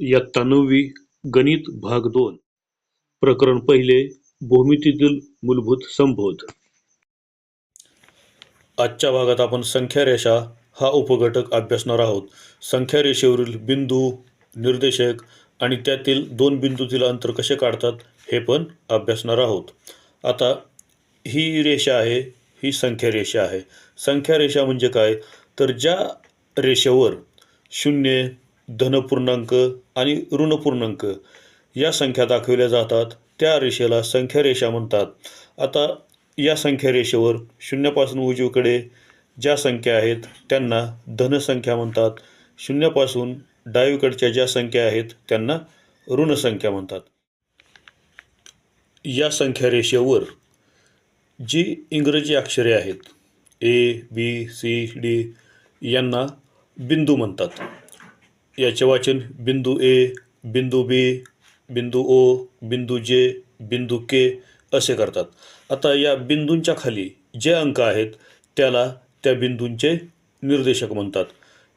इयत्ता नववी गणित भाग दोन. प्रकरण पहिले भूमितीतील मूलभूत संबोध. आजच्या भागात आपण संख्या रेषा हा उपघटक अभ्यासणार आहोत. संख्या रेषेवरील बिंदू निर्देशक आणि त्यातील दोन बिंदूतील अंतर कसे काढतात हे पण अभ्यासणार आहोत. आता ही रेषा आहे ही संख्या रेषा आहे. संख्या रेषा म्हणजे काय? तर ज्या रेषेवर शून्य धनपूर्णांक आणि ऋणपूर्णांक या संख्या दाखविल्या जातात. त्या रेषेला संख्या रेषा म्हणतात. आता या संख्या रेषेवर शून्यापासून उजवीकडे ज्या संख्या आहेत त्यांना धनसंख्या म्हणतात. शून्यापासून डावीकडच्या ज्या संख्या आहेत त्यांना ऋणसंख्या म्हणतात. या संख्या रेषेवर जी इंग्रजी अक्षरे आहेत ए बी सी डी यांना बिंदू म्हणतात. याचे वाचन बिंदू ए बिंदू बी बिंदू ओ बिंदू जे बिंदू के असे करतात. आता या बिंदूंच्या खाली जे अंक आहेत त्याला त्या बिंदूंचे निर्देशक म्हणतात.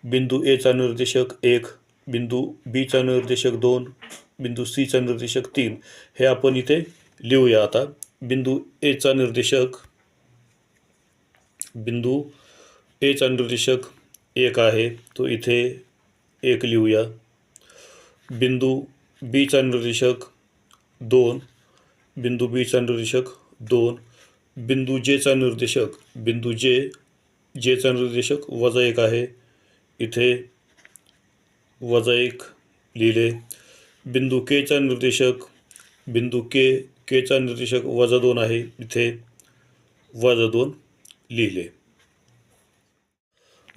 बिंदू एचा निर्देशक एक बिंदू बीचा निर्देशक दोन बिंदू सीचा निर्देशक तीन. हे आपण इथे लिहूया आता. बिंदू एचा निर्देशक बिंदू एचा निर्देशक एक आहे. तो इथे एक लिहूया. बिंदू बीचा निर्देशक दोन. बिंदू बीचा निर्देशक दोन. बिंदू जेचा निर्देशक बिंदू जे जेचा निर्देशक वजा एक आहे. इथे वजा एक लिहिले. बिंदू केचा निर्देशक बिंदू के केचा निर्देशक वजा दोन आहे. इथे वजा दोन लिहिले.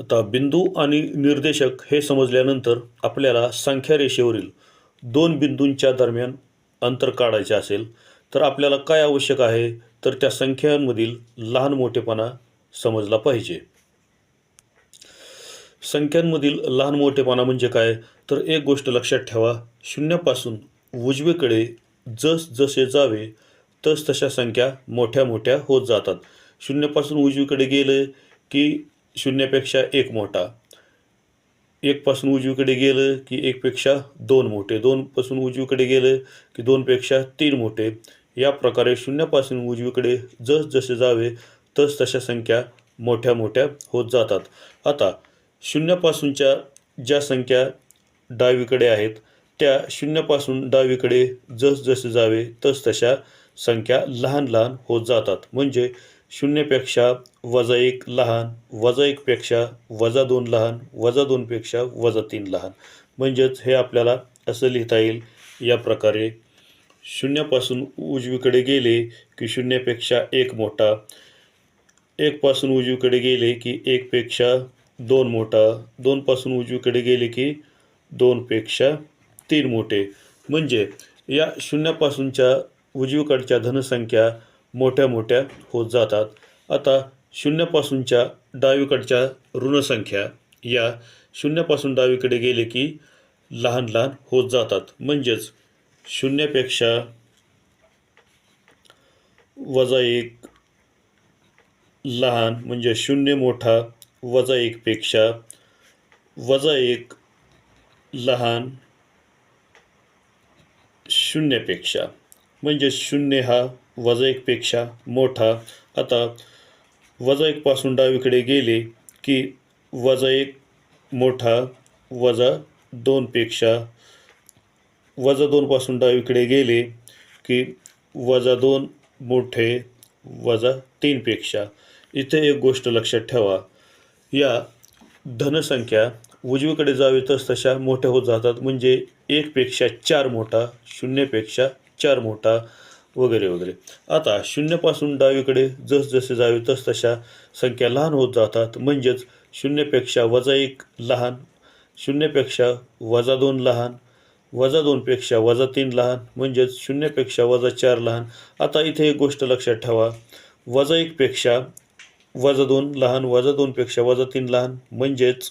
आता बिंदू आणि निर्देशक हे समजल्यानंतर आपल्याला संख्या रेषेवरील दोन बिंदूंच्या दरम्यान अंतर काढायचे असेल तर आपल्याला काय आवश्यक आहे? तर त्या संख्यांमधील लहान मोठेपणा समजला पाहिजे. संख्यांमधील लहान मोठेपणा म्हणजे काय? तर एक गोष्ट लक्षात ठेवा शून्यापासून उजवीकडे जस जसे जावे तस तशा संख्या मोठ्या मोठ्या होत जातात. शून्यापासून उजवीकडे गेले की शून्यापेक्षा एक मोठा. एकपासून उजवीकडे गेलं की एकपेक्षा दोन मोठे. दोनपासून उजवीकडे गेलं की दोनपेक्षा तीन मोठे. या प्रकारे शून्यापासून उजवीकडे जस जसे जावे तस तशा संख्या मोठ्या मोठ्या होत जातात. आता शून्यापासूनच्या ज्या संख्या डावीकडे आहेत त्या शून्यापासून डावीकडे जस जसे जावे तस तशा संख्या लहान लहान होत जातात. म्हणजे शून्यपेक्षा वजा एक लहान वजा एकपेक्षा वजा दोन लहान वजा दोनपेक्षा वजा तीन लहान. म्हणजेच हे आपल्याला असं लिहिता येईल या प्रकारे. शून्यापासून उजवीकडे गेले की शून्यापेक्षा एक मोठा. एकपासून उजवीकडे गेले की एकपेक्षा दोन मोठा. दोनपासून उजवीकडे गेले की दोनपेक्षा तीन मोठे. म्हणजे या शून्यापासूनच्या उजवीकडच्या धनसंख्या मोठ्या मोठ्या होत जातात. आता शून्यापासूनच्या डावीकडच्या ऋणसंख्या या शून्यापासून डावीकडे गेले की लहान लहान होत जातात. म्हणजेच शून्यापेक्षा वजा एक लहान म्हणजे शून्य मोठा वजा एकपेक्षा वजा एक लहान शून्यपेक्षा म्हणजे शून्य हा वजा एकपेक्षा मोठा. आता वजा एकपासून डावीकडे गेले की वजा एक मोठा वजा दोनपेक्षा वजा दोनपासून डावीकडे गेले की वजा दोन मोठे वजा तीनपेक्षा इथे एक गोष्ट लक्षात ठेवा. या धनसंख्या उजवीकडे जावे तस तशा मोठ्या होत जातात. म्हणजे एकपेक्षा चार मोठा शून्यपेक्षा चार मोठा वगैरे वगैरे. आता शून्यपासून डावीकडे जसजसे जावे तस तशा संख्या लहान होत जातात. म्हणजेच शून्यपेक्षा वजा एक लहान शून्यपेक्षा वजा दोन लहान वजा दोनपेक्षा वजा तीन लहान म्हणजेच शून्यपेक्षा वजा चार लहान. आता इथे एक गोष्ट लक्षात ठेवा. वजा एकपेक्षा वजा दोन लहान वजा दोनपेक्षा वजा तीन लहान म्हणजेच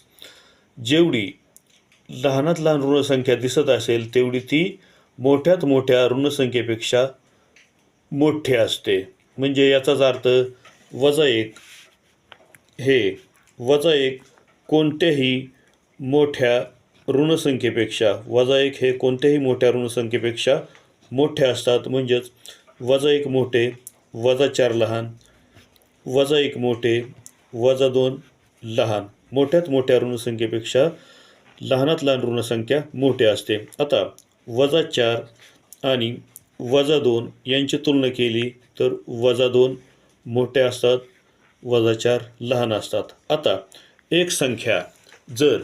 जेवढी लहानात लहान ऋणसंख्या दिसत असेल तेवढी ती मोठ्यात मोठ्या ऋणसंख्येपेक्षा मोठे असते. म्हणजे याचाच अर्थ वजा एक हे वजा एक कोणत्याही मोठ्या ऋणसंख्येपेक्षा वजा एक हे कोणत्याही मोठ्या ऋणसंख्येपेक्षा मोठे असतात. म्हणजेच वजा एक मोठे वजा चार लहान वजा एक मोठे वजा दोन लहान. मोठ्यात मोठ्या ऋणसंख्येपेक्षा लहानात लहान ऋणसंख्या मोठी असते. आता वजा चार आणि वजा दोन यांची तुलना केली तर वजा दोन मोठे असतात वजा चार लहान असतात. आता एक संख्या जर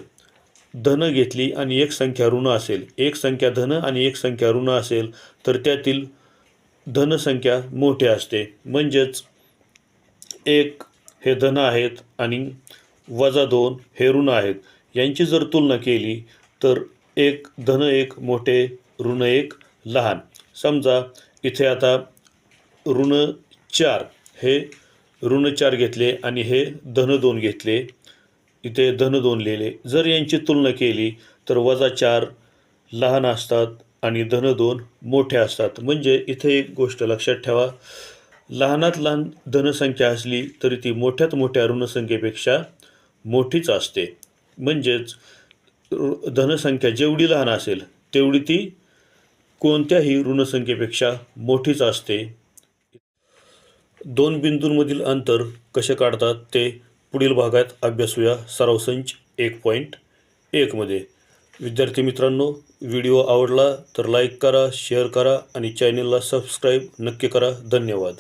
धन घेतली आणि एक संख्या ऋण असेल एक संख्या धन आणि एक संख्या ऋण असेल तर त्यातील धनसंख्या मोठी असते. म्हणजेच एक हे धन आहेत आणि वजा दोन हे ऋण आहेत. यांची जर तुलना केली तर एक धन एक मोठे ऋण एक लहान. समजा इथे आता ऋण चार. हे ऋण चार घेतले आणि हे धन दोन घेतले. इथे धन दोन लिहिले. जर यांची तुलना केली तर वजा चार लहान असतात आणि धन दोन मोठे असतात. म्हणजे इथे एक गोष्ट लक्षात ठेवा. लहानात लहान धनसंख्या असली तरी ती मोठ्यात मोठ्या ऋणसंख्येपेक्षा मोठीच असते. म्हणजेच धनसंख्या जेवढी लहान असेल तेवढी ती कोणत्याही ऋणसंख्येपेक्षा मोठीच असते. दोन बिंदूंमधील अंतर कसे काढतात ते पुढील भागात अभ्यासूया. सराव संच एक पॉईंट एकमध्ये विद्यार्थी मित्रांनो व्हिडिओ आवडला तर लाईक करा शेअर करा आणि चॅनेलला सबस्क्राईब नक्की करा. धन्यवाद.